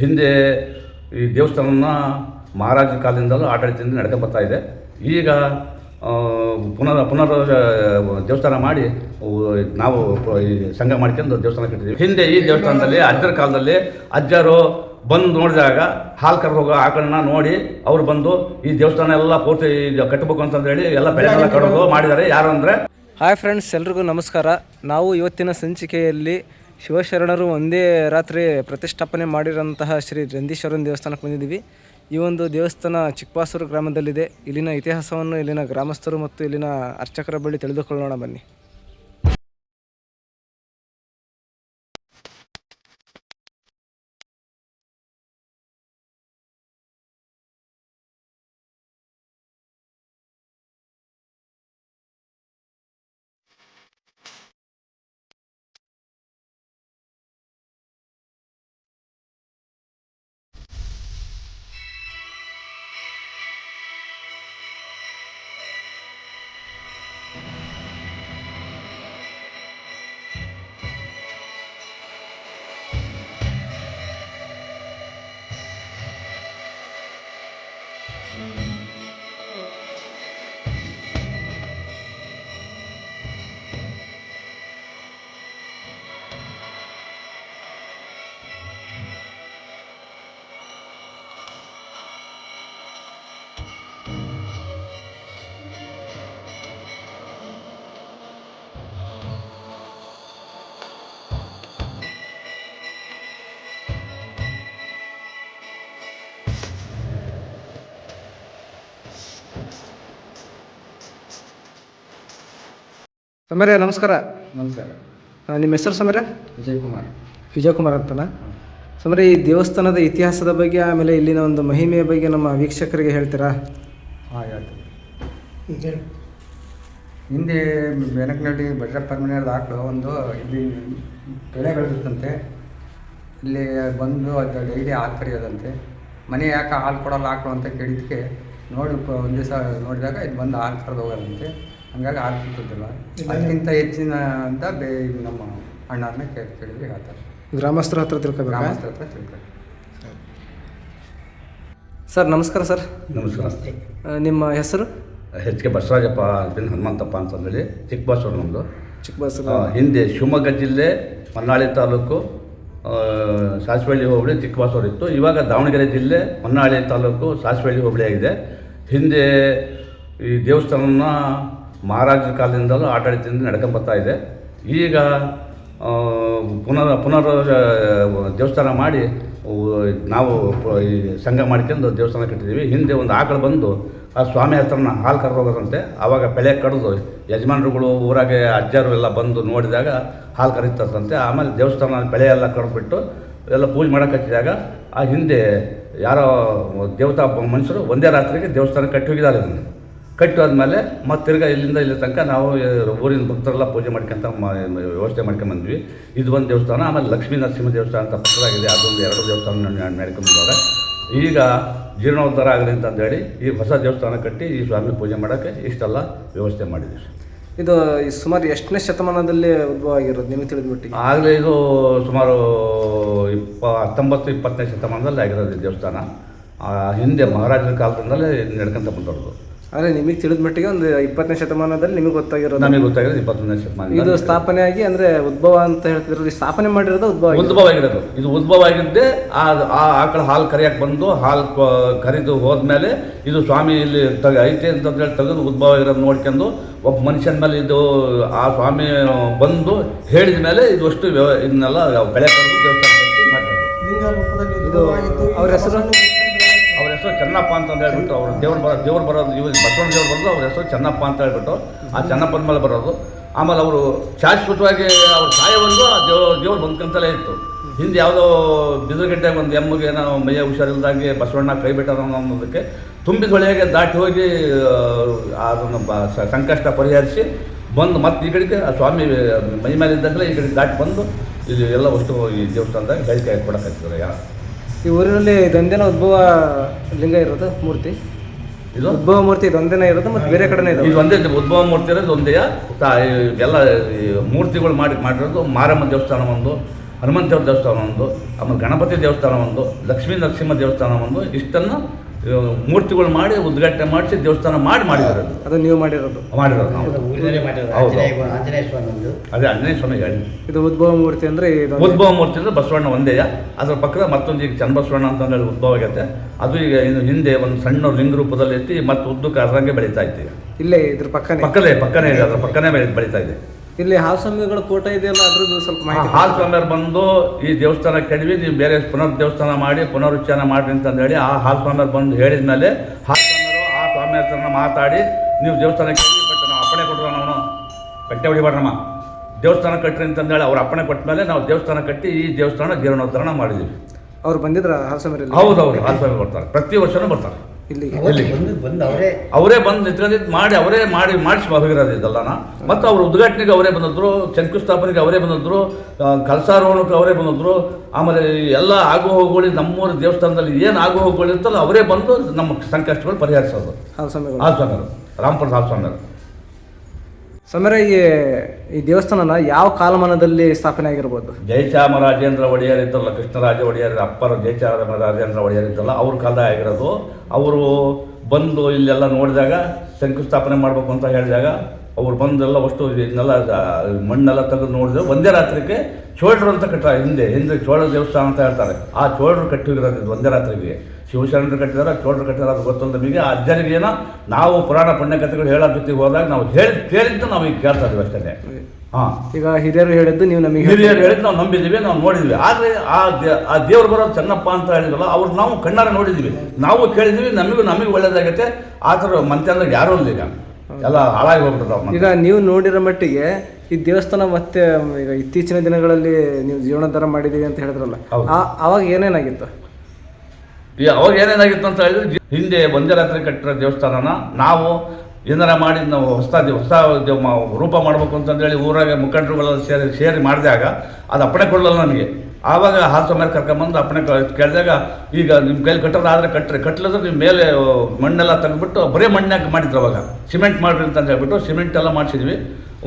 ಹಿಂದೆ ಈ ದೇವಸ್ಥಾನನ ಮಹಾರಾಜರ ಕಾಲದಿಂದಲೂ ಆಡಳಿತದಿಂದ ನಡ್ಕೊಂಡು ಬರ್ತಾ ಇದೆ. ಈಗ ಪುನರ್ ಪುನರ್ ದೇವಸ್ಥಾನ ಮಾಡಿ ನಾವು ಈ ಸಂಘ ಮಾಡ್ಕೊಂಡು ದೇವಸ್ಥಾನ ಕಟ್ಟಿದ್ದೀವಿ. ಹಿಂದೆ ಈ ದೇವಸ್ಥಾನದಲ್ಲಿ, ಅಜ್ಜರ ಕಾಲದಲ್ಲಿ ಅಜ್ಜರು ಬಂದು ನೋಡಿದಾಗ ಹಾಲು ಕರೆದು ಹೋಗೋ ಆಕಳನ್ನ ನೋಡಿ ಅವ್ರು ಬಂದು ಈ ದೇವಸ್ಥಾನ ಎಲ್ಲ ಪೂರ್ತಿ ಕಟ್ಟಬೇಕು ಅಂತಂದು ಹೇಳಿ ಎಲ್ಲ ಬೆಳೆಗಳ ಕಡೋದು ಮಾಡಿದ್ದಾರೆ. ಯಾರು ಅಂದರೆ ಹಾಯ್ ಫ್ರೆಂಡ್ಸ್, ಎಲ್ರಿಗೂ ನಮಸ್ಕಾರ. ನಾವು ಇವತ್ತಿನ ಸಂಚಿಕೆಯಲ್ಲಿ ಶಿವಶರಣರು ಒಂದೇ ರಾತ್ರಿ ಪ್ರತಿಷ್ಠಾಪನೆ ಮಾಡಿರೋಂತಹ ಶ್ರೀ ರಂದೀಶ್ವರನ ದೇವಸ್ಥಾನಕ್ಕೆ ಬಂದಿದ್ದೀವಿ. ಈ ಒಂದು ದೇವಸ್ಥಾನ ಚಿಕ್ಕಬಾಸೂರು ಗ್ರಾಮದಲ್ಲಿದೆ. ಇಲ್ಲಿನ ಇತಿಹಾಸವನ್ನು ಇಲ್ಲಿನ ಗ್ರಾಮಸ್ಥರು ಮತ್ತು ಇಲ್ಲಿನ ಅರ್ಚಕರ ಬಳಿ ತಿಳಿದುಕೊಳ್ಳೋಣ ಬನ್ನಿ. ಸಮರ ನಮಸ್ಕಾರ. ನಮಸ್ಕಾರ. ಆ, ನಿಮ್ಮ ಹೆಸರು ಸಮರ ವಿಜಯ್ ಕುಮಾರ್ ವಿಜಯಕುಮಾರ್ ಅಂತನ? ಸಮರ ಈ ದೇವಸ್ಥಾನದ ಇತಿಹಾಸದ ಬಗ್ಗೆ ಆಮೇಲೆ ಇಲ್ಲಿನ ಒಂದು ಮಹಿಮೆಯ ಬಗ್ಗೆ ನಮ್ಮ ವೀಕ್ಷಕರಿಗೆ ಹೇಳ್ತೀರಾ? ಹಾಂ ಹೇಳ್ತೀನಿ. ಹಿಂದೆ ಬೆನಕನಹಳ್ಳಿ ಭದ್ರಪ್ಪ ಮನೆಯವ್ರದ್ದು ಆಕಳು ಒಂದು ಇಲ್ಲಿ ಬೆಳೆ ಬೆಳೆದಿತ್ತಂತೆ ಇಲ್ಲಿ ಬಂದು ಅದು ಡೈಲಿ ಹಾಲು ಕರೆಯೋದಂತೆ. ಮನೆ ಯಾಕೆ ಹಾಲು ಕೊಡಲ್ಲ ಆಕಳು ಅಂತ ಕೇಳಿದ್ದಕ್ಕೆ ನೋಡಿ ಪ- ಒಂದು ದಿವಸ ನೋಡಿದಾಗ ಇದು ಬಂದು ಹಾಲು ಕರೆದು ಹೋಗೋದಂತೆ. ಹಂಗಾಗಿ ಆಗ್ತಿದ್ದಿಲ್ಲ ಅದಕ್ಕಿಂತ ಹೆಚ್ಚಿನ ಅಂತ ಬೇ ಇದು ನಮ್ಮ ಅಣ್ಣನ ಕೇಳಿ ಕೇಳಿದ್ರೆ ಹೇಳ್ತಾರೆ. ಗ್ರಾಮಸ್ಥರ ಹತ್ರ ತಿಳ್ಕೊಬೇಕು? ಗ್ರಾಮಸ್ಥರ ಹತ್ರ ತಿಳ್ಕೊಂಡು ಸರ್. ನಮಸ್ಕಾರ ಸರ್. ನಮಸ್ಕಾರ. ನಿಮ್ಮ ಹೆಸರು? ಎಚ್ ಕೆ ಬಸವರಾಜಪ್ಪ ಬಿನ್ ಹನುಮಂತಪ್ಪ ಅಂತಂದೇಳಿ. ಚಿಕ್ಕಬಸವರು ನಮ್ಮದು ಚಿಕ್ಕಬಸವ ಹಿಂದೆ ಶಿವಮೊಗ್ಗ ಜಿಲ್ಲೆ ಹೊನ್ನಾಳಿ ತಾಲೂಕು ಸಾಸಿವಳ್ಳಿ ಹೋಬಳಿ ಚಿಕ್ಕಬಸವರು ಇತ್ತು. ಇವಾಗ ದಾವಣಗೆರೆ ಜಿಲ್ಲೆ ಹೊನ್ನಾಳಿ ತಾಲೂಕು ಸಾಸಿವಳ್ಳಿ ಹೋಬಳಿ ಆಗಿದೆ ಹಿಂದೆ ಈ ದೇವಸ್ಥಾನನ ಮಹಾರಾಜರ ಕಾಲದಿಂದಲೂ ಆಡಳಿತದಿಂದ ನಡ್ಕೊಂಡು ಬರ್ತಾ ಇದೆ. ಈಗ ಪುನರ್ ಪುನರ್ ದೇವಸ್ಥಾನ ಮಾಡಿ ನಾವು ಈ ಸಂಘ ಮಾಡ್ಕೊಂಡು ದೇವಸ್ಥಾನ ಕಟ್ಟಿದ್ದೀವಿ. ಹಿಂದೆ ಒಂದು ಆಕಳು ಬಂದು, ಆ ಸ್ವಾಮಿ ಹತ್ರನ ಹಾಲು ಕರೆದು ಹೋಗೋದಂತೆ. ಆವಾಗ ಬೆಳೆ ಕಡಿದು, ಯಜಮಾನರುಗಳು, ಊರಾಗೆ ಅಜ್ಜರು ಎಲ್ಲ ಬಂದು ನೋಡಿದಾಗ ಹಾಲು ಕರೀತದಂತೆ ಆಮೇಲೆ ದೇವಸ್ಥಾನ ಬೆಳೆ ಎಲ್ಲ ಕಡ್ದುಬಿಟ್ಟು, ಎಲ್ಲ ಪೂಜೆ ಮಾಡೋಕೆ ಹಚ್ಚಿದಾಗ, ಆ ಹಿಂದೆ ಯಾರೋ ದೇವತಾ ಮನುಷ್ಯರು ಒಂದೇ ರಾತ್ರಿಗೆ ದೇವಸ್ಥಾನ ಕಟ್ಟಿ ಹೋಗಿದ್ದಾರೆ. ಕಟ್ಟಿ ಆದಮೇಲೆ ಮತ್ತೆ ತಿರ್ಗಾ ಇಲ್ಲಿಂದ ಇಲ್ಲಿ ತನಕ ನಾವು ಊರಿನ ಭಕ್ತರೆಲ್ಲ ಪೂಜೆ ಮಾಡ್ಕೊಂತ ಮ- ವ್ಯವಸ್ಥೆ ಮಾಡ್ಕೊಂಬಂದ್ವಿ. ಇದು ಒಂದು ದೇವಸ್ಥಾನ ಆಮೇಲೆ ಲಕ್ಷ್ಮೀ ನರಸಿಂಹ ದೇವಸ್ಥಾನ ಅಂತ ಪಕ್ಕದಾಗಿದೆ. ಅದೊಂದು ಎರಡು ದೇವಸ್ಥಾನ ನಡ್ಕೊಂಡ್ಬಂದವ್ರೆ ಈಗ ಜೀರ್ಣೋದ್ಧಾರ ಆಗಲಿ ಅಂತಂದೇಳಿ ಈ ಹೊಸ ದೇವಸ್ಥಾನ ಕಟ್ಟಿ ಈ ಸ್ವಾಮಿ ಪೂಜೆ ಮಾಡೋಕ್ಕೆ ಇಷ್ಟೆಲ್ಲ ವ್ಯವಸ್ಥೆ ಮಾಡಿದ್ವಿ. ಇದು ಸುಮಾರು ಎಷ್ಟನೇ ಶತಮಾನದಲ್ಲಿ ಉದ್ಭವ ಆಗಿರೋದು ನಿಮಗೆ ತಿಳಿದ್ಬಿಟ್ಟು ಆಗಲೇ ಇದು ಸುಮಾರು ಇಪ್ಪ ಹತ್ತೊಂಬತ್ತು ಇಪ್ಪತ್ತನೇ ಶತಮಾನದಲ್ಲಿ ಆಗಿರೋದು ಈ ದೇವಸ್ಥಾನ. ಆ, ಹಿಂದೆ ಮಹಾರಾಜರ ಕಾಲದಿಂದಲೇ ನಡ್ಕೊಂತ ಬಂದವ್ರದ್ದು ಅಂದರೆ ನಿಮಗೆ ತಿಳಿದ ಮಟ್ಟಿಗೆ ಒಂದು ಇಪ್ಪತ್ತನೇ ಶತಮಾನದಲ್ಲಿ ನಿಮಗೆ ಗೊತ್ತಾಗಿರೋದು. ನಮಗೆ ಗೊತ್ತಾಗಿರೋದು ಇಪ್ಪತ್ತೊಂದನೇ ಶತಮಾನ ಇದು ಸ್ಥಾಪನೆ ಆಗಿ ಅಂದರೆ ಉದ್ಭವ ಅಂತ ಹೇಳ್ತಿದ್ರು ಈ ಸ್ಥಾಪನೆ ಮಾಡಿರೋದು ಉದ್ಭವ. ಉದ್ಭವ ಆಗಿರೋದು. ಇದು ಉದ್ಭವ ಆಗಿದ್ದೆ ಆ ಆ ಆಕಳ ಹಾಲು ಕರಿಯಕ್ಕೆ ಬಂದು ಹಾಲು ಕ- ಕರಿದು ಹೋದ್ಮೇಲೆ ಇದು ಸ್ವಾಮಿ ಇಲ್ಲಿ ತಗ ಐತೆ ಅಂತಂದೇಳಿ ತೆಗೆದು ಉದ್ಭವ ಆಗಿರೋದು ನೋಡ್ಕೊಂಡು ಒಬ್ಬ ಮನುಷ್ಯನ ಮೇಲೆ ಇದು ಆ ಸ್ವಾಮಿ ಬಂದು ಹೇಳಿದ ಮೇಲೆ ಇದು ಅಷ್ಟು ವ್ಯವ ಇದನ್ನೆಲ್ಲ ಬೆಳೆ ಇದು ಅವ್ರ ಹೆಸರು? ಹೆಸರು ಚೆನ್ನಪ್ಪ ಅಂತ ಹೇಳ್ಬಿಟ್ಟು ಅವ್ರು ದೇವ್ರು ಬರೋ ದೇವ್ರು ಬರೋದು, ಇವ್ರು ಬಸವಣ್ಣ ದೇವ್ರು ಬರೋದು, ಅವ್ರ ಹೆಸರು ಚೆನ್ನಪ್ಪ ಅಂತ ಹೇಳ್ಬಿಟ್ಟು ಆ ಚೆನ್ನಪ್ಪನ ಮೇಲೆ ಬರೋದು. ಆಮೇಲೆ ಅವರು ಶಾಶ್ವತವಾಗಿ ಅವ್ರ ಸಾಯವರೆಗೂ ಆ ದೇವ್ ದೇವ್ರು ಬಂದ್ಕಂತಲೇ ಇತ್ತು. ಹಿಂದೆ ಯಾವುದೋ ಬಿದಿರುಗಡ್ಡೆ ಒಂದು ಎಮ್ಮಗೆ ಏನೋ ಮೈಯ ಹುಷಾರಿಲ್ದಂಗೆ ಬಸವಣ್ಣ ಕೈ ಬಿಟ್ಟ ಅನ್ನೋದಕ್ಕೆ ತುಂಬಿದ ಹೊಳೆಗೆ ದಾಟಿ ಹೋಗಿ ಅದನ್ನು ಬ- ಸಂಕಷ್ಟ ಪರಿಹರಿಸಿ ಬಂದು ಮತ್ತೆ ಈ ಕಡೆಗೆ ಆ ಸ್ವಾಮಿ, ಮೈ ಮೇಲೆ ಇದ್ದಾಗಲೇ ಈ ಕಡೆ ದಾಟಿ ಬಂದು ಇಲ್ಲಿ ಎಲ್ಲ ವಸ್ತು ಈ ದೇವಸ್ಥಾನದಾಗ ಹೇಳಿಕೆ ಕೊಡೋಕ್ಕಾಗ್ತದೆ. ಯಾರು ಈ ಊರಿನಲ್ಲಿ ಇದೊಂದೇನ ಉದ್ಭವ ಲಿಂಗ ಇರೋದು ಮೂರ್ತಿ. ಇದು? ಉದ್ಭವ ಮೂರ್ತಿ ಇದೊಂದೇನ ಇರೋದು ಮತ್ತು ಬೇರೆ ಕಡೆನೇ ಇದು ಒಂದೇ ಉದ್ಭವ ಮೂರ್ತಿ ಇರೋದು ಒಂದೇ. ಎಲ್ಲ ಈ ಮೂರ್ತಿಗಳು ಮಾಡಿ ಮಾಡಿರೋದು ಮಾರಮ್ಮ ದೇವಸ್ಥಾನ ಒಂದು ಹನುಮಂತ ದೇವ್ರ ದೇವಸ್ಥಾನ ಒಂದು ಆಮೇಲೆ ಗಣಪತಿ ದೇವಸ್ಥಾನ ಒಂದು ಲಕ್ಷ್ಮೀ ನರಸಿಂಹ ದೇವಸ್ಥಾನ ಒಂದು. ಇಷ್ಟನ್ನು ಮೂರ್ತಿಗಳು ಮಾಡಿ ಉದ್ಘಾಟನೆ ಮಾಡಿಸಿ ದೇವಸ್ಥಾನ ಮಾಡಿ ಮಾಡಿದ್ರು ಅದು. ನೀವು ಮಾಡಿರೋದು. ಮಾಡಿರೋದು ನಾವು ಹೌದು. ಆಂಜನೇಯ ಅದೇ ಆಂಜನೇಯ ಸ್ವಾಮಿ ಹೇಳಿ. ಇದು ಉದ್ಭವ ಮೂರ್ತಿ ಅಂದರೆ ಇದು ಉದ್ಭವ ಮೂರ್ತಿ ಅಂದ್ರೆ ಬಸವಣ್ಣ ಒಂದೇ. ಅದರ ಪಕ್ಕದ ಮತ್ತೊಂದು ಈಗ ಚನ್ನಬಸವಣ್ಣ ಅಂತ ಹೇಳಿ ಉದ್ಭವ ಆಗೈತೆ ಅದು ಈಗ ಇನ್ನು ಹಿಂದೆ ಒಂದು ಸಣ್ಣ ಲಿಂಗ ರೂಪದಲ್ಲಿ ಎತ್ತಿ ಮತ್ತೆ ಉದ್ದಕ್ಕೆ ಅದ್ರಂಗೆ ಬೆಳೀತಾ ಇತ್ತು ಈಗ. ಇಲ್ಲೇ ಇದ್ರ ಪಕ್ಕನೇ. ಪಕ್ಕದೇ ಪಕ್ಕನೇ ಇದೆ ಅದರ ಪಕ್ಕನೇ ಬೆಳೆ- ಬೆಳೀತಾ ಇದೆ. ಇಲ್ಲಿ ಹಾಸನಗಳ ಕೋಟ ಇದೆಯಲ್ಲ ಅದ್ರದ್ದು ಸ್ವಲ್ಪ ಮಾಹಿತಿ ಹಾಲ್ ಸ್ವಾಮಿಯವ್ರು ಬಂದು ಈ ದೇವಸ್ಥಾನ ಕೆಡವಿ ನೀವು ಬೇರೆ ಪುನರ್ ದೇವಸ್ಥಾನ ಮಾಡಿ ಪುನರುಚ್ಚಾರ ಮಾಡಿ ಅಂತ ಹೇಳಿ ಆ ಹಾಲ್ ಸ್ವಾಮಿಯವ್ರು ಬಂದು ಹೇಳಿದ ಮೇಲೆ ಹಾಲ್ ಸ್ವಾಮಿಯವರು ಆ ಸ್ವಾಮಿ ಹತ್ರನ ಮಾತಾಡಿ ನೀವು ದೇವಸ್ಥಾನ ಕೆಡವಿ ಬಟ್ ನಾವು ಅಪ್ಪಣೆ ಕೊಟ್ಟರು ನಾವು. ಕಟ್ಟೆ ಹೊಡಿಬಾರ್ದಮ್ಮ. ದೇವಸ್ಥಾನ ಕಟ್ಟ್ರಿ ಅಂತಂದೇಳಿ ಅವ್ರು ಅಪ್ಪಣೆ ಕೊಟ್ಟ ಮೇಲೆ ನಾವು ದೇವಸ್ಥಾನ ಕಟ್ಟಿ ಈ ದೇವಸ್ಥಾನ ಜೀರ್ಣೋದ್ಧರಣ ಮಾಡಿದ್ದೀವಿ. ಅವ್ರು ಬಂದಿದ್ರ ಹಾಸಮರಲ್ಲಿ ಹೌದು ಹೌದು ಸ್ವಾಮಿ ಬರ್ತಾರೆ. ಪ್ರತಿ ವರ್ಷನೂ ಬರ್ತಾರೆ. ಇಲ್ಲಿಗೆ. ಅವತ್ತು ಬಂದು ಬಂದು ಅವರೇ ಅವರೇ ಬಂದು ನಿಂತ್ಕೊಂಡಿದ್ದು ಮಾಡಿ ಅವರೇ ಮಾಡಿ ಮಾಡಿಸಿ ಹೋಗಿರೋದು ಇದೆಲ್ಲನ ಮತ್ತು ಅವ್ರ ಉದ್ಘಾಟನೆಗೆ ಅವರೇ ಬಂದಿದ್ರು ಶಂಕುಸ್ಥಾಪನೆಗೆ ಅವರೇ ಬಂದಿದ್ರು ಕಲಸಾರೋಹಣಕ್ಕೆ ಅವರೇ ಬಂದಿದ್ರು. ಆಮೇಲೆ ಎಲ್ಲ ಆಗು ಹೋಗುಗಳು ನಮ್ಮೂರ ದೇವಸ್ಥಾನದಲ್ಲಿ ಏನು ಆಗು ಹೋಗುಗಳು ಇರ್ತಲ್ಲ ಅವರೇ ಬಂದು ನಮ್ಮ ಸಂಕಷ್ಟಗಳು ಪರಿಹರಿಸೋದು. ಹಾಸಮ್ಮಿಗಳು ಹಾಲ್ ಸ್ವಾಮಿ ರಾಮಪುರದ ಹಾಲ್ ಸ್ವಾಮಿಯವರು ಸಮರ ಈ ಈ ದೇವಸ್ಥಾನನ ಯಾವ ಕಾಲಮಾನದಲ್ಲಿ ಸ್ಥಾಪನೆ ಆಗಿರ್ಬೋದು? ಜಯಚಾಮರಾಜೇಂದ್ರ ಒಡೆಯರ್ ಇದ್ದಲ್ಲ ಕೃಷ್ಣರಾಜ ಒಡೆಯರ್, ಅಪ್ಪರ ಜಯಚಾಮರಾಜೇಂದ್ರ ಒಡೆಯರ್ ಇದ್ದಲ್ಲ, ಅವ್ರ ಕಾಲದ ಆಗಿರೋದು. ಅವರು ಬಂದು ಇಲ್ಲೆಲ್ಲ ನೋಡಿದಾಗ ಶಂಕುಸ್ಥಾಪನೆ ಮಾಡಬೇಕು ಅಂತ ಹೇಳಿದಾಗ ಅವ್ರು ಬಂದೆಲ್ಲ ಅಷ್ಟು ಇದನ್ನೆಲ್ಲ ಮಣ್ಣೆಲ್ಲ ತೆಗೆದು ನೋಡಿದ್ರೆ. ಒಂದೇ ರಾತ್ರಿಗೆ ಚೋಳರು ಅಂತ ಕಟ್ಟ ಹಿಂದೆ ಹಿಂದೆ ಚೋಳ ದೇವಸ್ಥಾನ ಅಂತ ಹೇಳ್ತಾರೆ. ಆ ಚೋಳರು ಕಟ್ಟಿರೋದು ಒಂದೇ ರಾತ್ರಿಗೆ. ಶಿವಶರಣರು ಕಟ್ಟಿದಾರ ಚೋಳರು ಕಟ್ಟಿದಾರ ಅದು ಗೊತ್ತಲ್ಲ ನಮಗೆ. ಆ ಅಜ್ಜನಿಗೇನೋ ನಾವು ಪುರಾಣ ಪುಣ್ಯಕಥೆಗಳು ಹೇಳೋ ಜೊತೆಗೆ ಹೋದಾಗ ನಾವು ಹೇಳಿ ಕೇಳಿದ್ದು ನಾವು ಈಗ ಕೇಳ್ತಾ ಇದ್ದೀವಿ ಅಷ್ಟೇ. ಹಾಂ. ಈಗ ಹಿರಿಯರು ಹೇಳಿದ್ದು ನೀವು ನಮಗೆ ಹಿರಿಯರು ಹೇಳಿದ್ದು ನಾವು ನಂಬಿದ್ದೀವಿ ನಾವು ನೋಡಿದ್ವಿ ಆದರೆ ಆ ದೇ- ಆ ದೇವ್ರು ಬರೋದು ಚೆನ್ನಪ್ಪ ಅಂತ ಹೇಳಿದ್ವಲ್ಲ ಅವ್ರು ನಾವು ಕಣ್ಣಾರ ನೋಡಿದ್ವಿ ನಾವು ಕೇಳಿದ್ವಿ ನಮಗೂ ನಮಗೆ ಒಳ್ಳೇದಾಗುತ್ತೆ. ಆ ಥರ ಮಂತ್ರಿ ಯಾರೂ ಇಲ್ಲ ಈಗ. ಎಲ್ಲ ಹಾಳಾಗಿ ಹೋಗ್ಬಿಟ್ಟು ಈಗ ನೀವು ನೋಡಿರೋ ಮಟ್ಟಿಗೆ ಈ ದೇವಸ್ಥಾನ ಮತ್ತೆ ಈಗ ಇತ್ತೀಚಿನ ದಿನಗಳಲ್ಲಿ ನೀವು ಜೀವನೋದ್ಧಾರ ಮಾಡಿದ್ದೀವಿ ಅಂತ ಹೇಳಿದ್ರಲ್ಲ ಅವಾಗ ಏನೇನಾಗಿತ್ತು? ಈ ಅವಾಗ ಏನೇನಾಗಿತ್ತು ಅಂತ ಹೇಳಿದ್ರೆ ಹಿಂದೆ ಒಂದೇ ಕಟ್ಟಿರೋ ದೇವಸ್ಥಾನನ ನಾವು ಏನಾರ ಮಾಡಿ ನಾವು ಹೊಸ ಹೊಸ ರೂಪ ಮಾಡಬೇಕು ಅಂತಂದೇಳಿ ಊರಾಗ ಮುಖಂಡರುಗಳೆಲ್ಲ ಸೇರಿ ಸೇರಿ ಮಾಡಿದಾಗ ಅದು ಅಪ್ಪಣೆ ಕೊಡಲ್ಲ ನನಗೆ ಆವಾಗ ಹಾಸು ಮೇಲೆ ಕರ್ಕೊಂಬಂದು ಅಪ್ಪಣೆ ಕೇಳಿದಾಗ, ಈಗ ನಿಮ್ಮ ಕೈಲಿ ಕಟ್ಟೋದು ಆದರೆ ಕಟ್ಟರೆ ಕಟ್ಟಲಿದ್ರೆ ನಿಮ್ಮ ಮೇಲೆ ಮಣ್ಣೆಲ್ಲ ತೆಗೆದ್ಬಿಟ್ಟು ಬರೀ ಮಣ್ಣಾಗಿ ಮಾಡಿದ್ರು ಅವಾಗ. ಸಿಮೆಂಟ್ ಮಾಡ್ರಿ ಅಂತ ಹೇಳ್ಬಿಟ್ಟು ಸಿಮೆಂಟ್ ಎಲ್ಲ ಮಾಡಿಸಿದ್ವಿ.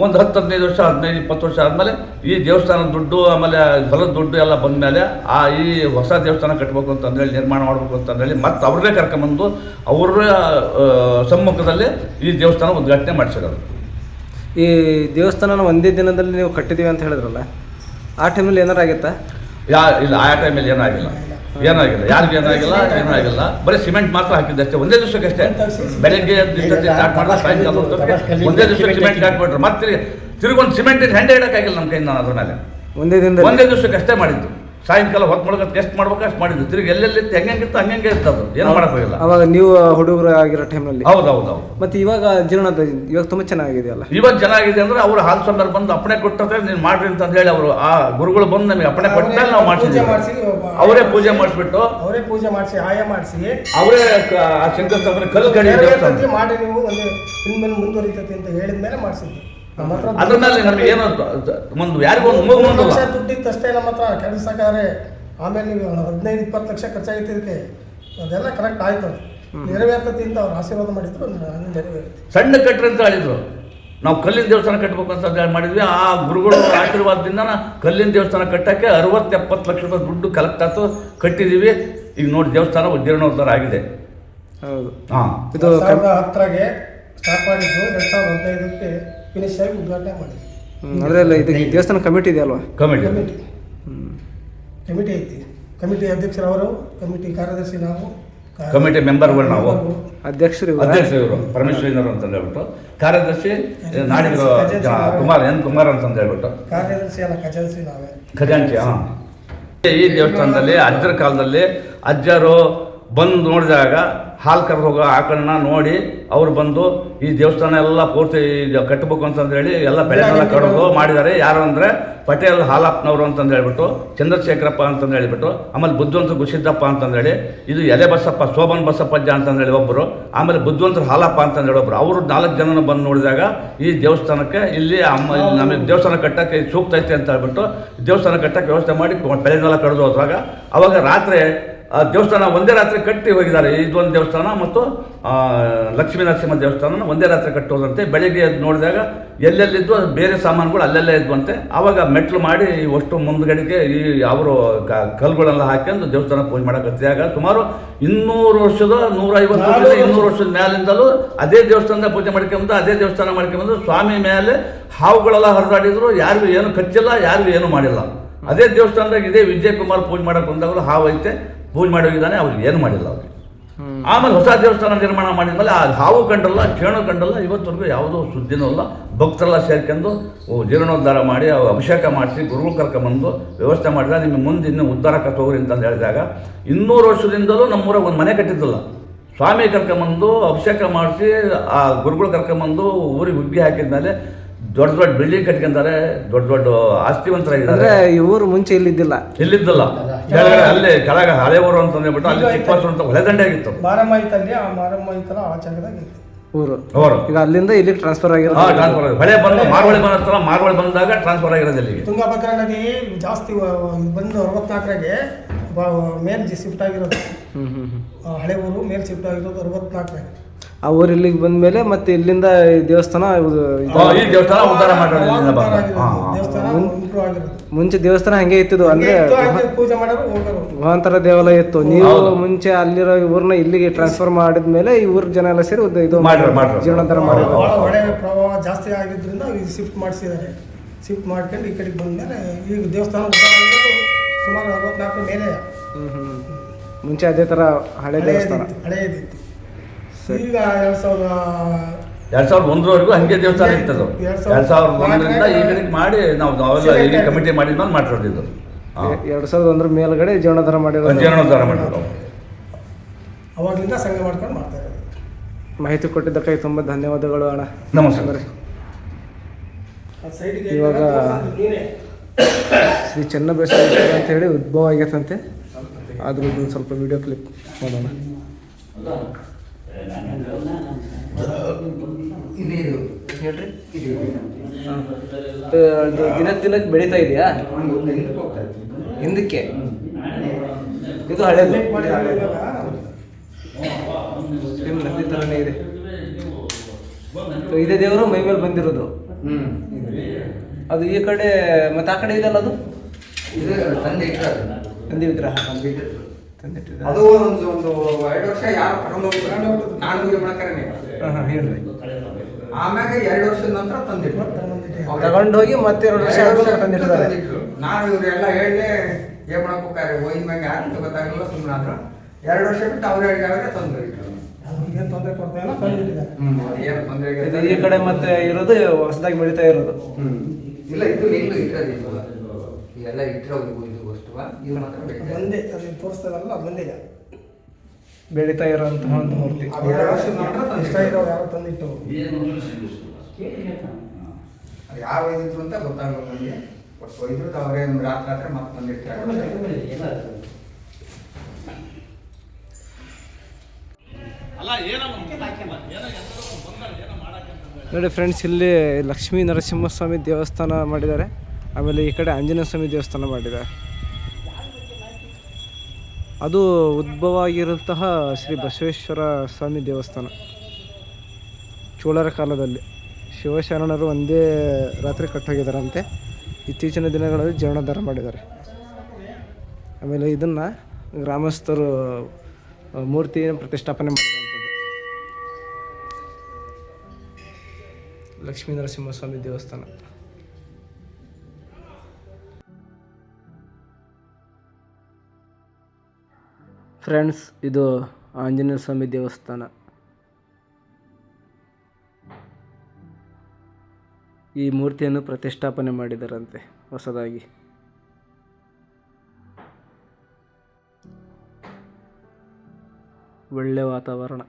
ಒಂದು ಹತ್ತು ಹದಿನೈದು ವರ್ಷ ಹದಿನೈದು ಇಪ್ಪತ್ತು ವರ್ಷ ಆದಮೇಲೆ ಈ ದೇವಸ್ಥಾನದ ದುಡ್ಡು ಆಮೇಲೆ ಹೊಲದ ದುಡ್ಡು ಎಲ್ಲ ಬಂದಮೇಲೆ ಆ ಈ ಹೊಸ ದೇವಸ್ಥಾನ ಕಟ್ಟಬೇಕು ಅಂತಂದೇಳಿ ನಿರ್ಮಾಣ ಮಾಡಬೇಕು ಅಂತಂದೇಳಿ ಮತ್ತೆ ಅವ್ರನ್ನೇ ಕರ್ಕೊಂಬಂದು ಅವರ ಸಮ್ಮುಖದಲ್ಲಿ ಈ ದೇವಸ್ಥಾನ ಉದ್ಘಾಟನೆ ಮಾಡಿಸಿರೋದು. ಈ ದೇವಸ್ಥಾನನ ಒಂದೇ ದಿನದಲ್ಲಿ ನೀವು ಕಟ್ಟಿದ್ದೀವಿ ಅಂತ ಹೇಳಿದ್ರಲ್ಲ ಆ ಟೈಮಲ್ಲಿ ಏನಾರು ಆಗಿತ್ತಾ? ಯಾ ಇಲ್ಲ ಆ ಟೈಮಲ್ಲಿ ಏನಾಗಿಲ್ಲ. ಏನಾಗಿಲ್ಲ ಯಾರಿಗೂ ಏನಾಗಿಲ್ಲ ಏನೂ ಆಗಿಲ್ಲ? ಬರೀ ಸಿಮೆಂಟ್ ಮಾತ್ರ ಹಾಕಿದ್ದೆ ಅಷ್ಟೇ. ಒಂದೇ ದಿವಸಕ್ಕೆ ಅಷ್ಟೇ. ಬೆಳಗ್ಗೆ ಸ್ಟಾರ್ಟ್ ಮಾಡಿದ್ರೆ ಸಾಯಂಕಾಲ ಒಂದೇ ದಿವಸಕ್ಕೆ ಸಿಮೆಂಟ್ ಹಾಕ್ಬಿಟ್ರು. ಮತ್ತೆ ತಿರ್ಗಿ ಸಿಮೆಂಟ್ ಹೆಂಡೆ ಇಡೋಕ್ಕಾಗಿಲ್ಲ ನಮ್ಮ ಕೈಯಿಂದ ನಾನು ಅದ್ರ ಮೇಲೆ. ಒಂದೇ ದಿನ ಒಂದೇ ದಿವಸಕ್ಕೆ ಅಷ್ಟೇ ಮಾಡಿದ್ದು. ಸಾಯಂಕಾಲ ಹೊತ್ತು ಮುಳುಗತ್ತೆ ಎಷ್ಟು ಮಾಡ್ಬೇಕು ಅಷ್ಟು ಮಾಡಿದ್ದು. ತಿರ್ಗಿ ಎಲ್ಲೆಲ್ಲಿತ್ತು ಹೆಂಗಿತ್ತು ಹಂಗೆ ಇತ್ತು ಅದು ಏನು ಮಾಡೋಕ್ಕಾಗಿಲ್ಲ. ಅವಾಗ ನೀವು ಹುಡುಗರು ಆಗಿರೋ ಟೈಮ್ನಲ್ಲಿ ಹೌದು ಹೌದು ಹೌದು ಮತ್ತೆ ಇವಾಗ ಜೀರ್ಣೋದ್ಧಾರ ಇವಾಗ ತುಂಬ ಚೆನ್ನಾಗಿದೆಯಲ್ಲ? ಇವಾಗ ಚೆನ್ನಾಗಿದೆ ಅಂದ್ರೆ ಅವರು ಹಾಲ್ ಸ್ವಾಮಿಯವ್ರು ಬಂದು ಅಪ್ಪಣೆ ಕೊಟ್ಟರೆ ನೀನು ಮಾಡ್ರಿ ಅಂತ ಹೇಳಿ ಅವರು ಆ ಗುರುಗಳು ಬಂದು ನಮಗೆ ಅಪ್ಪಣೆ ಕೊಟ್ಟ ಮೇಲೆ ನಾವು ಮಾಡಿಸಿ ಅವರೇ ಪೂಜೆ ಮಾಡಿಸ್ಬಿಟ್ಟು ಅವರೇ ಪೂಜೆ ಮಾಡಿಸಿ ಆಯ ಮಾಡಿಸಿ. ಅವರೇ ಆ ಶಂಕರಸ್ಥಾಪನೆ ಕಲ್ಲು ಕಡಿ ಮಾಡಿ ನೀವು ಮುಂದುವರಿತೈತಿ ಅಂತ ಹೇಳಿದ ಮೇಲೆ ಮಾಡಿಸಿದ್ವಿ. ಅದ್ರ ಮೇಲೆ ನಮಗೆ ಏನು ಒಂದು ಯಾರಿಗೂ ಒಂದು ಮೂಗು ಮೂರು ಲಕ್ಷ ಮುಂದಲ್ಲ ದುಡ್ಡಿತ್ತು ಅಷ್ಟೇ ನಮ್ಮ ಹತ್ರ ಕೆಲ್ಸಕ್ಕಾದ್ರೆ ಆಮೇಲೆ ನೀವು ಒಂದು ಹದಿನೈದು ಇಪ್ಪತ್ತು ಲಕ್ಷ ಖರ್ಚಾಗಿತ್ತು ಇದಕ್ಕೆ ಅದೆಲ್ಲ ಕರೆಕ್ಟ್ ಆಯ್ತು. ನೆರವೇರ್ತತಿ ಅಂತ ಅವ್ರು ಆಶೀರ್ವಾದ ಮಾಡಿದ್ರು ಅದು ನೆರವೇರುತ್ತೆ ಸಣ್ಣ ಕಟ್ರಿ ಅಂತ ಹೇಳಿದ್ರು. ನಾವು ಕಲ್ಲಿನ ದೇವಸ್ಥಾನ ಕಟ್ಟಬೇಕು ಅಂತ ಹೇಳಿ ಮಾಡಿದ್ವಿ. ಆ ಗುರುಗಳು ಆಶೀರ್ವಾದದಿಂದ ಕಲ್ಲಿನ ದೇವಸ್ಥಾನ ಕಟ್ಟಕ್ಕೆ ಅರವತ್ತು ಎಪ್ಪತ್ತು ಲಕ್ಷ ರೂಪಾಯಿ ದುಡ್ಡು ಕಲೆಕ್ಟ್ ಆಯ್ತು ಕಟ್ಟಿದ್ದೀವಿ ಈಗ ನೋಡಿ ದೇವಸ್ಥಾನ ಜೀರ್ಣೋದ್ಧಾರ ಆಗಿದೆ. ಹೌದು. ಹಾಂ. ಇದು ಹತ್ತರಾಗೆ ಸ್ಟಾರ್ಟ್ ಮಾಡಿದ್ದು ಎರಡು ಸಾವಿರದ ಹದಿನೈದಕ್ಕೆ ಫಿನಿಶ್ ಆಗಿ ಉದ್ಘಾಟನೆ ಮಾಡಿದ್ವಿ. ಹ್ಮ್, ಅಲ್ಲ ಇದು ಈ ದೇವಸ್ಥಾನ ಕಮಿಟಿ ಇದೆ ಅಲ್ವಾ? ಕಮಿಟಿ ಕಮಿಟಿ ಕಮಿಟಿ ಐತಿ. ಕಮಿಟಿ ಅಧ್ಯಕ್ಷರವರು ಕಮಿಟಿ ಕಾರ್ಯದರ್ಶಿ ನಾವು ಕಾ- ಕಮಿಟಿ ಮೆಂಬರ್ಗಳು ನಾವು. ಅಧ್ಯಕ್ಷರು ಇವ್ರಾ? ಅಧ್ಯಕ್ಷ ಇವರು ಪರಮೇಶ್ವರಿನವರು ಅಂತ ಹೇಳ್ಬಿಟ್ಟು. ಕಾರ್ಯದರ್ಶಿ ನಾಡಿದ್ರು ಕುಮಾರ್ ಎನ್ ಕುಮಾರ್ ಅಂತ ಹೇಳ್ಬಿಟ್ಟು. ಕಾರ್ಯದರ್ಶಿ ಅಲ್ಲ ಖಜಾಂಚಿ ನಾವೇ. ಖಜಾಂಚಿ ಹಾಂ. ಈ ದೇವಸ್ಥಾನದಲ್ಲಿ ಅಜ್ಜರ ಕಾಲದಲ್ಲಿ ಅಜ್ಜರು ಬಂದು ನೋಡಿದಾಗ ಹಾಲು ಕರೆದು ಹೋಗೋ ಆಕಳನ್ನ ನೋಡಿ ಅವ್ರು ಬಂದು ಈ ದೇವಸ್ಥಾನ ಎಲ್ಲ ಪೂರ್ತಿ ಕಟ್ಟಬೇಕು ಅಂತಂದು ಹೇಳಿ ಎಲ್ಲ ಬೆಳೆನೆಲ್ಲ ಕಡೋದು ಮಾಡಿದ್ದಾರೆ. ಯಾರು ಅಂದರೆ ಪಟೇಲ್ ಹಾಲಪ್ಪನವರು ಅಂತಂದು ಹೇಳ್ಬಿಟ್ಟು ಚಂದ್ರಶೇಖರಪ್ಪ ಅಂತಂದು ಹೇಳಿಬಿಟ್ಟು ಆಮೇಲೆ ಬುದ್ಧವಂತ ಗುಸಿದ್ದಪ್ಪ ಅಂತಂದೇಳಿ ಇದು ಎಲೆ ಬಸಪ್ಪ ಶೋಭನ್ ಬಸಪ್ಪಜ್ಜ ಅಂತಂದು ಹೇಳಿ ಒಬ್ಬರು ಆಮೇಲೆ ಬುದ್ಧವಂತರು ಹಾಲಪ್ಪ ಅಂತಂದು ಹೇಳಿ ಒಬ್ಬರು ಅವರು ನಾಲ್ಕು ಜನನ ಬಂದು ನೋಡಿದಾಗ ಈ ದೇವಸ್ಥಾನಕ್ಕೆ ಇಲ್ಲಿ ಅಮ್ಮ ಇಲ್ಲಿ ನಮಗೆ ದೇವಸ್ಥಾನ ಕಟ್ಟಕ್ಕೆ ಸೂಕ್ತ ಐತೆ ಅಂತ ಹೇಳ್ಬಿಟ್ಟು ದೇವಸ್ಥಾನ ಕಟ್ಟಕ್ಕೆ ವ್ಯವಸ್ಥೆ ಮಾಡಿ ಬೆಳೆನೆಲ್ಲ ಕಡಿದು ಹೋದಾಗ ಅವಾಗ ರಾತ್ರಿ ದೇವಸ್ಥಾನ ಒಂದೇ ರಾತ್ರಿ ಕಟ್ಟಿ ಹೋಗಿದ್ದಾರೆ. ಇದೊಂದು ದೇವಸ್ಥಾನ ಮತ್ತು ಆ, ಲಕ್ಷ್ಮೀ ನರಸಿಂಹ ದೇವಸ್ಥಾನ ಒಂದೇ ರಾತ್ರಿ ಕಟ್ಟಿ ಹೋದಂತೆ. ಬೆಳಗ್ಗೆ ಎದ್ದು ನೋಡಿದಾಗ ಎಲ್ಲೆಲ್ಲಿದ್ದು ಅದು ಬೇರೆ ಸಾಮಾನುಗಳು ಅಲ್ಲೆಲ್ಲೇ ಅಂತೆ ಆವಾಗ ಮೆಟ್ಲು ಮಾಡಿ ಅಷ್ಟು ಮುಂದ್ಗಡೆಗೆ ಈ ಅವರು ಕಲ್ಗಳೆಲ್ಲ ಹಾಕೊಂಡು ದೇವಸ್ಥಾನ ಪೂಜೆ ಮಾಡಕತ್ತಿದಾಗ ಸುಮಾರು ಇನ್ನೂರು ವರ್ಷದ ನೂರೈವತ್ತು ವರ್ಷದ ಇನ್ನೂರು ವರ್ಷದ ಮೇಲಿಂದಲೂ ಅದೇ ದೇವಸ್ಥಾನದ ಪೂಜೆ ಮಾಡ್ಕೊಂಬಂದು ಅದೇ ದೇವಸ್ಥಾನ ಮಾಡ್ಕೊಂಬಂದು ಸ್ವಾಮಿ ಮೇಲೆ ಹಾವುಗಳೆಲ್ಲ ಹರಿದಾಡಿದ್ರು. ಯಾರಿಗೂ ಏನು ಕಚ್ಚಿಲ್ಲ ಯಾರಿಗೂ ಏನು ಮಾಡಿಲ್ಲ. ಅದೇ ದೇವಸ್ಥಾನದಾಗ ಇದೇ ವಿಜಯ್ ಕುಮಾರ್ ಪೂಜೆ ಮಾಡೋಕೆ ಬಂದಾಗಲೂ ಹಾವು ಐತೆ. ಪೂಜೆ ಮಾಡೋಗಿದ್ದಾನೆ ಅವ್ರಿಗೆ ಏನು ಮಾಡಿಲ್ಲ ಅವ್ರಿಗೆ ಆಮೇಲೆ ಹೊಸ ದೇವಸ್ಥಾನ ನಿರ್ಮಾಣ ಮಾಡಿದ್ಮೇಲೆ ಆ ಹಾವು ಕಂಡಲ್ಲ ಚೇಣು ಕಂಡಲ್ಲ ಇವತ್ತವರೆಗೂ ಯಾವುದೋ ಸುದ್ದಿನೂ ಇಲ್ಲ. ಭಕ್ತರೆಲ್ಲ ಸೇರ್ಕೊಂಡು ಜೀರ್ಣೋದ್ಧಾರ ಮಾಡಿ ಅವು ಅಭಿಷೇಕ ಮಾಡಿಸಿ ಗುರುಗಳು ಕರ್ಕೊಂಬಂದು ವ್ಯವಸ್ಥೆ ಮಾಡಿದಾಗ ನಿಮ್ಮ ಮುಂದೆ ಇನ್ನೂ ಉದ್ಧಾರಕ್ಕೆ ತಗೋರಿ ಅಂತಂದು ಹೇಳಿದಾಗ ಇನ್ನೂರು ವರ್ಷದಿಂದಲೂ ನಮ್ಮೂರಾಗ ಒಂದು ಮನೆ ಕಟ್ಟಿದ್ದಿಲ್ಲ. ಸ್ವಾಮಿ ಕರ್ಕೊಂಬಂದು ಅಭಿಷೇಕ ಮಾಡಿಸಿ ಆ ಗುರುಗಳು ಕರ್ಕೊಂಬಂದು ಊರಿಗೆ ಹುಗ್ಗಿ ಹಾಕಿದ್ಮೇಲೆ ದೊಡ್ಡ ದೊಡ್ಡ ಬಿಲ್ಡಿಂಗ್ ಕಟ್ಕೊಂತಾರೆ ದೊಡ್ಡ ದೊಡ್ಡ ಆಸ್ತಿವಂತರ ಇದ್ದಾರೆ ಈ ಊರು ಮುಂಚೆ ಇಲ್ಲಿದ್ದಿಲ್ಲ. ಇಲ್ಲಿದ್ದಲ್ಲ. ಕೆಳಗಡೆ ಅಲ್ಲೇ ಕೆಳಗೆ ಹಳೆ ಊರು ಅಂತ ಅಂದ್ಬಿಟ್ಟು ಅಲ್ಲಿ ಚಿಕ್ಕ ಅಂತ ಹೊಳೆದಂಡೆ ಆಗಿತ್ತು ಮಾರಮ್ಮ ಐತಲ್ಲಿ ಆ ಮಾರಮ್ಮ ಐತಲ್ಲ ಆ ಜಾಗದಾಗ ಊರು. ಅವರು ಈಗ ಅಲ್ಲಿಂದ ಇಲ್ಲಿಗೆ ಟ್ರಾನ್ಸ್ಫರ್ ಆಗಿರೋದು ಆಗಿರೋದು ಟ್ರಾನ್ಸ್ಫರ್ ಆಗಿದೆ. ಹೊಳೆ ಬಂದು ಮಾರ್ವಳಿ ಬಂದತ್ತಲ್ಲ ಮಾರ್ವಳಿ ಬಂದಾಗ ಟ್ರಾನ್ಸ್ಫರ್ ಆಗಿರೋದು ಇಲ್ಲಿಗೆ. ತುಂಗಭದ್ರಾ ನದಿ ಜಾಸ್ತಿ ಬಂದು ಅರವತ್ನಾಲ್ಕರಾಗೆ ಮೇಲ್ ಶಿಫ್ಟ್ ಆಗಿರೋದು. ಹಳೆ ಊರು ಮೇಲ್ ಶಿಫ್ಟ್ ಆಗಿರೋದು ಅರವತ್ನಾಲ್ಕರಾಗೆ. ಆ ಊರು ಇಲ್ಲಿಗೆ ಬಂದ್ಮೇಲೆ ಮತ್ತೆ ಇಲ್ಲಿಂದ ಈ ದೇವಸ್ಥಾನ ಇದು- ಇದು- ಈ ದೇವಸ್ಥಾನ ಉದ್ಧಾರ ಮಾಡೋದು ಇಲ್ಲಿಂದ ಬಂದ ಹಾ, ಹಾ. ದೇವಸ್ಥಾನ ಇಂಪ್ರೂವ್ ಆಗಿರೋದು. ಮುಂಚೆ ದೇವಸ್ಥಾನ ಹಂಗೆ ಇತ್ತು ಅಂದ್ರೆ ಭಗವಂತರ ಹಾಗೆ ಪೂಜೆ ಮಾಡೋರು ಹೋಗೋರು. ಗುಹಾಂತರ ದೇವಾಲಯ ಇತ್ತು. ನೀವು ಮುಂಚೆ ಅಲ್ಲಿರೋ ಊರ್ನ ಇಲ್ಲಿಗೆ ಟ್ರಾನ್ಸ್ಫರ್ ಮಾಡಿದ್ಮೇಲೆ ಈ ಊರ್ ಜನ ಎಲ್ಲ ಸೇರಿ ಒಂದು ಇದು ಮಾಡ್ರು, ಮಾಡ್ರು. ಜೀರ್ಣೋದ್ಧಾರ ಮಾಡಿದ್ರು ಪ್ರವಾಹ ಜಾಸ್ತಿ ಆಗಿದ್ರಿಂದ ಶಿಫ್ಟ್ ಮಾಡಿಸಿದ್ದಾರೆ. ಶಿಫ್ಟ್ ಮಾಡ್ಕೊಂಡು ಈ ಕಡೆಗೆ ಬಂದಮೇಲೆ ಈಗ ದೇವಸ್ಥಾನ ಉದ್ಧಾರ ಆಗಿರೋದು ಸುಮಾರು ಅರವತ್ನಾಲ್ಕು ಮೇಲೆ. ಹ್ಮ್ ಹ್ಮ್. ಮುಂಚೆ ಅದೇ ತರ ಹಳೆ ದೇವಸ್ಥಾನ. ಹಳೆಯದಿತ್ತು ಈಗ ಎರಡು ಸಾವಿರದ ಎರಡು ಸಾವಿರದ ಒಂದರವರೆಗೂ ಹಂಗೆ ದೇವಸ್ಥಾನ ಇತ್ತದು. ಎರಡು ಸಾವಿರದ ಒಂದರಿಂದ ಈ ನಾಲ್ಕರಾಗ ಮಾಡಿ ನಾವು ಅವೆಲ್ಲ ಈ ಕಮಿಟಿ ಮಾಡಿದ್ಮೇಲೆ ಮಾಡ್ತಿದ್ದು ಎರಡು ಎರಡ್ ಸಾವಿರದ ಒಂದರ ಮೇಲ್ಗಡೆ ಜೀರ್ಣೋದ್ಧಾರ ಮಾಡಿರೋದು. ಜೀರ್ಣೋದ್ಧಾರ ಮಾಡಿದ್ರು ಅವಾಗಲಿಂದ ಸಂಘ ಮಾಡ್ಕೊಂಡು ಮಾಡ್ತಾ ಇರೋದು. ಮಾಹಿತಿ ಕೊಟ್ಟಿದ್ದಕ್ಕಾಗಿ ತುಂಬ ಧನ್ಯವಾದಗಳು ಅಣ್ಣ. ನಮಸ್ಕಾರ. ಆ ಸೈಡ್ಗೆ ಇವಾಗ- ಶ್ರೀ ಚೆನ್ನಬಸವೇಶ್ವರ ಅಂತ ಹೇಳಿ ಉದ್ಭವ ಆಗೈತಂತೆ ಆದ್ರೂ ಇದೊಂದು ಸ್ವಲ್ಪ ವಿಡಿಯೋ ಕ್ಲಿಪ್ ಮಾಡೋಣ. ಇದು ಹೇಳ್ರಿ ಇದು ದಿನ ದಿನಕ್ಕೆ ಬೆಳೀತಾ ಇದೆಯಾ ಹಿಂದಕ್ಕೆ. ಇದು ಹಳೆ ನಂದಿ ಥರನೇ ಇದೆ ಇದೇ ದೇವರು ಮೈ ಮೇಲೆ ಬಂದಿರೋದು ಅದು ಈ ಕಡೆ ಮತ್ತೆ ಆ ಕಡೆ ಇದೆಲ್ಲ ಅದು? ಇದು ತಂದೆ ವಿಗ್ರಹ ತಂದೆ ಇಟ್ಟರು. ಅದು ಒಂದು ಒಂದು ಎರಡು ವರ್ಷ ಯಾರು ಕರ್ಕೊಂಡು ಹೋಗ್ತಾರೆ ನಾನು ಹೇಳ್ರಿ. ಆಮ್ಯಾಗ ಎರಡು ವರ್ಷದ ನಂತರ ತಂದಿಟ್ಟು ತಗೊಂಡೋಗಿ ಹೋಗಿ ಮತ್ತೆ ಎರಡು ವರ್ಷ ತಂದಿಟ್ಟಿದ್ದಾರೆ. ನಾನು ಇವರೆಲ್ಲ ಹೇಳಿ ಏನು ಮಾಡಕ್ ಹೋಗ್ತಾರೆ ಒಯ್ದ ಮ್ಯಾಗ ಯಾರು ಅಂತ ಗೊತ್ತಾಗಲಿಲ್ಲ ಸುಮ್ಮನೆ ಆದ್ರೆ. ಎರಡು ವರ್ಷ ಬಿಟ್ಟು ಅವ್ರು ತಂದು ಇಲ್ಲ. ಈ ಕಡೆ ಮತ್ತೆ ಇರೋದು ಹೊಸದಾಗಿ ಬೆಳೀತಾ ಇರೋದು. ಇಲ್ಲ ಇದು ನಿಲ್ಲು ಇಟ್ಟರೆ ಎಲ್ಲ ಇಟ್ಟರೆ ವಸ್ತುವ ಇದು ಮಾತ್ರ ಒಂದೇ ತೋರಿಸ್ತಾರಲ್ಲ ಬೆಳೀತಾ ಇರೋಂತಹ ಒಂದು ಮೂರ್ತಿ. ಇಷ್ಟ ಯಾರು ತಂದಿಟ್ಟು ಅದು ಯಾರು ಒಯ್ದಿದ್ರು ಅಂತ ಗೊತ್ತಾಗಲ್ಲ ನನಗೆ ಒಟ್ಟು ಅವರೇ ರಾತ್ರಿ ರಾತ್ರಿ ಮತ್ತೆ ತಂದಿರ್ತಾರೆ ನೋಡಿ ಫ್ರೆಂಡ್ಸ್ ಇಲ್ಲಿ ಲಕ್ಷ್ಮೀ ನರಸಿಂಹಸ್ವಾಮಿ ದೇವಸ್ಥಾನ ಮಾಡಿದ್ದಾರೆ. ಆಮೇಲೆ ಈ ಕಡೆ ಆಂಜನೇಯ ಸ್ವಾಮಿ ದೇವಸ್ಥಾನ ಮಾಡಿದ್ದಾರೆ. ಅದು ಉದ್ಭವ ಆಗಿರುವಂತಹ ಶ್ರೀ ಬಸವೇಶ್ವರ ಸ್ವಾಮಿ ದೇವಸ್ಥಾನ. ಚೋಳರ ಕಾಲದಲ್ಲಿ ಶಿವಶರಣರು ಒಂದೇ ರಾತ್ರಿ ಕಟ್ಟೋಗಿದ್ದಾರಂತೆ ಇತ್ತೀಚಿನ ದಿನಗಳಲ್ಲಿ ಜೀರ್ಣೋದ್ಧಾರ ಮಾಡಿದ್ದಾರೆ. ಆಮೇಲೆ ಇದನ್ನು ಗ್ರಾಮಸ್ಥರು ಮೂರ್ತಿ ಮೂರ್ತಿಯನ್ನು ಪ್ರತಿಷ್ಠಾಪನೆ ಮಾಡಿರುವಂಥದ್ದು. ಲಕ್ಷ್ಮೀ ನರಸಿಂಹಸ್ವಾಮಿ ದೇವಸ್ಥಾನ. ಫ್ರೆಂಡ್ಸ್ ಇದು ಆಂಜನೇಯ ಸ್ವಾಮಿ ದೇವಸ್ಥಾನ. ಈ ಮೂರ್ತಿಯನ್ನು ಪ್ರತಿಷ್ಠಾಪನೆ ಮಾಡಿದರಂತೆ ಹೊಸದಾಗಿ. ಒಳ್ಳೆ ವಾತಾವರಣ.